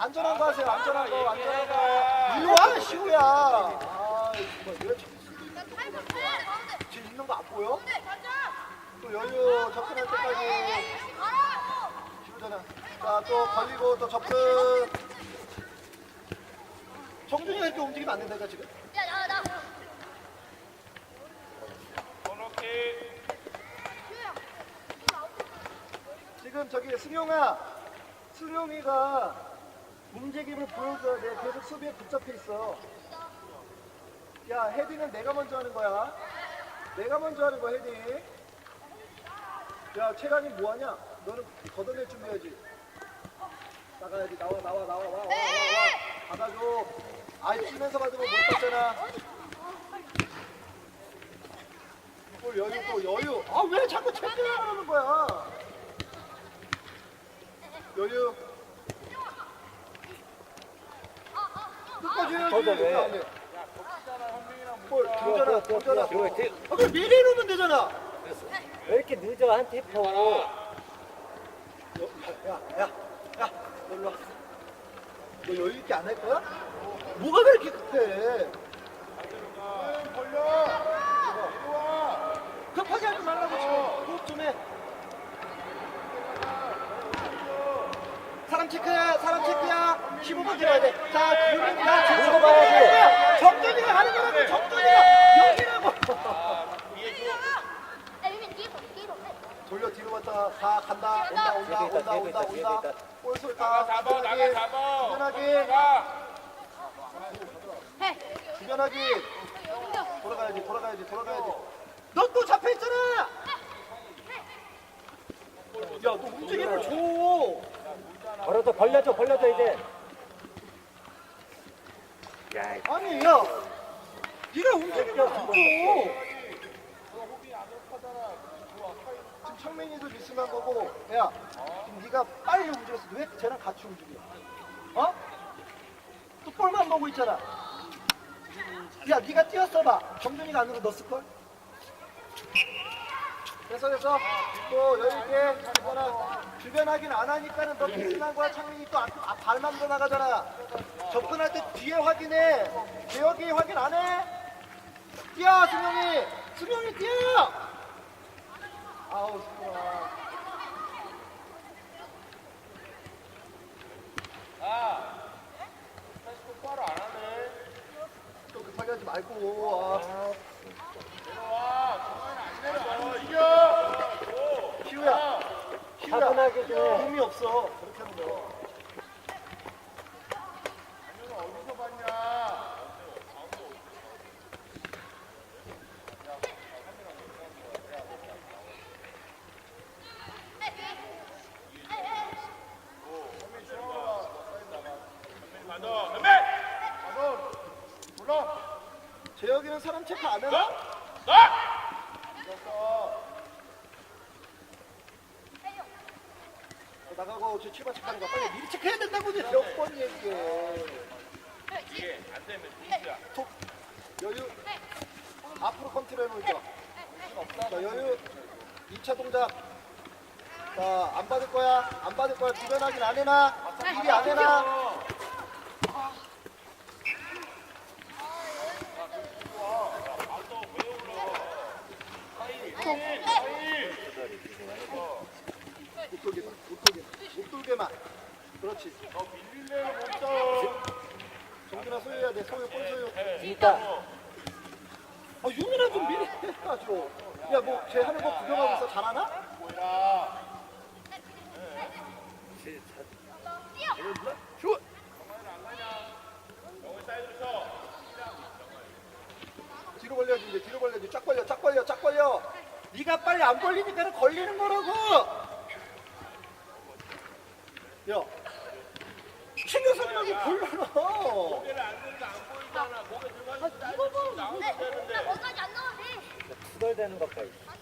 안전한 거 하세요. 안전한 거, 안전한 거. 일로 와, 시우야. 아, 정말 왜 지금 있는 거 안 보여? 또 여유 접근할 때까지 시우잖아. 자, 또 걸리고 또 접근. 정준이가 이렇게 움직이면 안 된다니까 지금. 지금 저기 승용아, 승용이가 움직임을 보여줘야 돼. 계속 수비에 붙잡혀 있어. 야, 헤딩은 내가 먼저 하는 거야. 내가 먼저 하는 거야, 헤딩. 야, 최강이 뭐 하냐? 너는 걷어낼 준비해야지. 나가야지. 나와, 나와, 나와, 와, 와, 와, 와. 받아줘. 아이, 뛰면서 받으면 못 받잖아. 또 여유, 또 여유. 아, 왜 자꾸 체크를 하는 거야? 여유. 끝까지 해야지. 들어와, 들어와. 아, 그럼 미리 놓으면 되잖아. 왜 이렇게 늦어 한 템포 야, 야, 야, 너 일로 와. 너 여유 있게 안 할 거야? 뭐가 왜 이렇게 급해? 급하게 하지 말라고 지금 호흡 좀 해. 사람 체크야, 사람 체크야. 15분 들어야 돼. 자, 유민이가 지금 이거 봐야지. 정준이가 하는 거라고, 정준이가 여기라고. 갔다가 가 간다. 온다 온다 온다 온다 온다. 볼솔 다. 잡아 나가 잡아. 주변하기. 나가 주변하기. 돌아가야지 돌아가야지 돌아가야지. 너또 잡혀 있잖아! 야너 움직임을 줘. 벌어져 벌려줘 벌려줘 이제. 야 이- 아니 야. 네가 움직임을 줘 지금 창민이도 미스만 거고 야 지금 네가 빨리 움직였어. 왜 쟤랑 같이 움직여? 어? 또 볼만 보고 있잖아. 야 네가 뛰었어봐. 정준이가 안으로 넣었을걸? 됐어 됐어. 또 여유있게 주변하, 주변 확인 안 하니까는 너 미스난 거야 창민이 또 앞, 앞 발만 더 나가잖아. 접근할 때 뒤에 확인해. 대역이 확인 안 해? 뛰어 승용이. 승용이 뛰어 아우 승용아 다시 똑바로 안 하네. 또 급하게 하지 말고. 아. 내려와. 중간에 안 내려와. 이겨. 희우야. 희우야. 차분하게 좀. 해. 힘이 없어. 그렇게 하는 거 안녕은 어디서 봤냐 받아 연배 받아 불러 재혁이는 사람 체크 안 해나? 나 됐어 어, 나가고 저 출발 체크하는 거 빨리 미리 체크해야 된다고 이제 몇번 얘기해. 이게 안 되면 누구야 톡. 여유. 앞으로 컨트롤 해놓을게요 자 여유. 2차 동작. 자 안 받을 거야. 안 받을 거야. 주변 확인 안 해놔. 미리 안 해놔 못 돌게만 못 돌게만 못 돌게만. 그렇지. 너 밀릴래요 못 정준아 소유해야 돼. 소유 볼 소유. 진짜. 아 유민아 좀 미리 해가지고 야 뭐 쟤 하는 거 구경하고 있어? 잘하나? 뭐야? 쳐. 뒤로 벌려야지 이제 뒤로 벌려야지 쫙 벌려 쫙 벌려 쫙 벌려. 네가 빨리 안 벌리니까 는 걸리는 거라고 야, 신경 쓰는 거기 보여라. 고개를 안 들고 안 보이잖아. 고개 들고 하면 딸 돼. 나 거까지 안 나오네. 투덜대는 것까지. 안